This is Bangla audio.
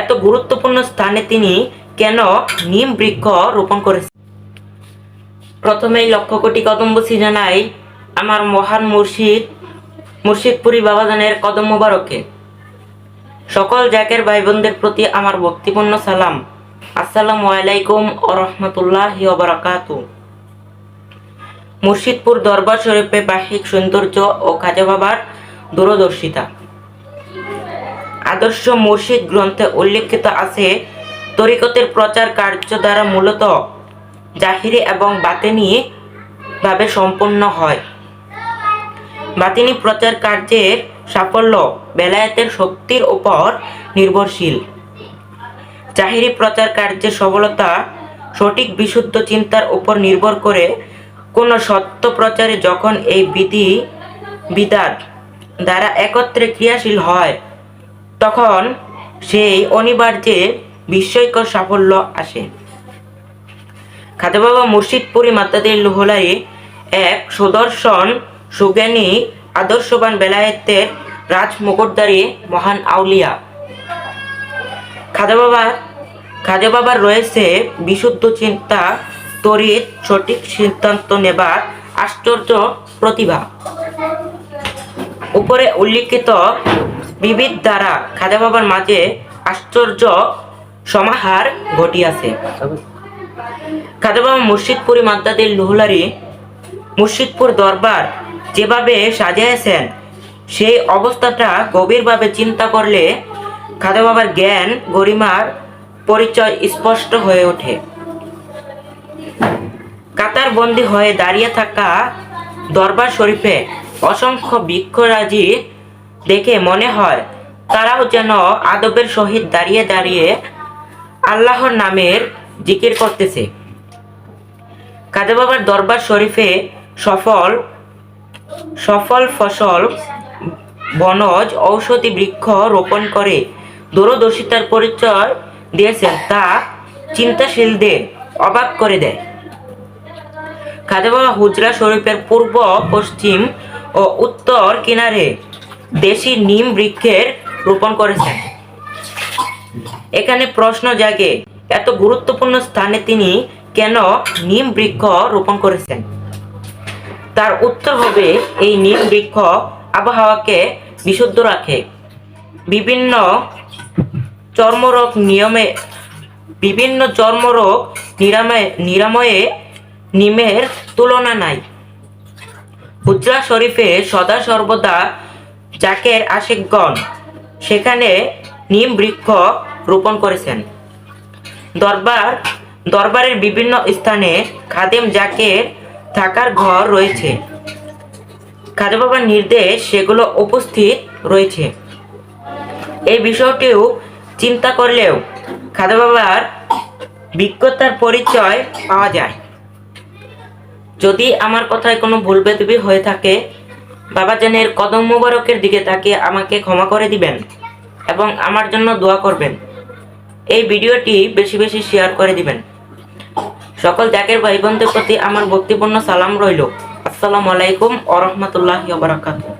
এত গুরুত্বপূর্ণ স্থানে তিনি কেন নিম বৃক্ষ রোপণ করেছেন? প্রথমেই লক্ষ কোটি কদম্বসি জানাই আমার মহান মুর্শিদ, মুর্শিদপুরি বাবাজানের কদম মোবারকে। সকল জাকের ভাই বোনদের প্রতি আমার ভক্তিপূর্ণ সালাম। আসসালামু আলাইকুম ও রহমতুল্লাহ মুর্শিদপুর দরবার শরীফে বাহ্যিক সৌন্দর্য ও খাজা বাবার দূরদর্শিতা। আদর্শ মুর্শিদ গ্রন্থে উল্লেখিত আছে, তরিকতের প্রচার কার্য দ্বারা মূলত জাহিরি এবং বাতেনি ভাবে সম্পন্ন হয়। বাতিনি প্রচার কার্যের সাফল্য বেলায়েতের শক্তির উপর নির্ভরশীল। জাহিরি প্রচার কার্যের সফলতা সঠিক বিশুদ্ধ চিন্তার উপর নির্ভর করে কোনো সত্য প্রচারে যখন এই বিধি বিদাত দ্বারা একত্রে ক্রিয়াশীল হয় তখন সেই অনিবার্যে বিস্ময়কর সাফল্য আসে। খাদে বাবা মুর্শিদপুরি মাতাদের লোহলাই এক সুদর্শন সুজ্ঞানী আদর্শবান বেলায়েতের রাজ মুকুটদারি মহান আউলিয়া। খাদে বাবার খাদে বাবার রয়েছে বিশুদ্ধ চিন্তা, তড়িৎ, সঠিক সিদ্ধান্ত নেবার আশ্চর্য প্রতিভা। উপরে উল্লিখিত বিবিধ দ্বারা খাজা বাবার মাঝে আশ্চর্য সমাহার ঘটিয়াছে। খাজা বাবা মুর্শিদপুরি মাদ্দাদের লোহলারি মুর্শিদপুর দরবার যেভাবে সাজিয়েছেন, সেই অবস্থাটা গভীরভাবে চিন্তা করলে খাজা বাবার জ্ঞান গরিমার পরিচয় স্পষ্ট হয়ে ওঠে। কাতার বন্দী হয়ে দাঁড়িয়ে থাকা দরবার শরীফে অসংখ্য বৃক্ষরাজি দেখে মনে হয় তারাও যেন আদবের সহিত দাঁড়িয়ে দাঁড়িয়ে আল্লাহর নামের জিকির করতেছে। কাদে বাবার দরবার শরীফে সফল সফল ফসল, বনজ, ঔষধি বৃক্ষ রোপণ করে দূরদর্শিতার পরিচয় দিয়েছেন তা চিন্তাশীলদের অবাক করে দেয়। খাজা বাবা হুজরা শরীফের পূর্ব, পশ্চিম ও উত্তর কিনারে দেশি নিম বৃক্ষের রোপণ করেছেন। এখানে প্রশ্ন জাগে, এত গুরুত্বপূর্ণ স্থানে তিনি কেন নিম বৃক্ষ রোপণ করেছেন? তার উত্তর হবে, এই নিম বৃক্ষ আবহাওয়াকে বিশুদ্ধ রাখে। বিভিন্ন চর্মরোগ নিয়মে, বিভিন্ন চর্মরোগ নিরাময়, নিরাময়ে নিমের তুলনা নাই। হুজরা শরীফে সদা সর্বদা জাকের আশিকগণ সেখানে নিম বৃক্ষ রোপণ করেছেন। দরবার, দরবারের বিভিন্ন স্থানে খাদেম জাকের থাকার ঘর রয়েছে। খাদে বাবার নির্দেশ সেগুলো উপস্থিত রয়েছে। এই বিষয়টিও চিন্তা করলেও খাদে বাবার বিজ্ঞতার পরিচয় পাওয়া যায়। যদি আমার কথায় কোনো ভুল হয়ে থাকে বাবাজানের কদম মোবারকের দিকে তাকিয়ে আমাকে ক্ষমা করে দিবেন এবং আমার জন্য দোয়া করবেন। এই ভিডিওটি বেশি বেশি শেয়ার করে দিবেন। সকল ত্যাগের ভাই বোনদের প্রতি আমার ভক্তিপূর্ণ সালাম রইল। আসসালামু আলাইকুম ওরহমতুল্লাহ বারাকাতুহ।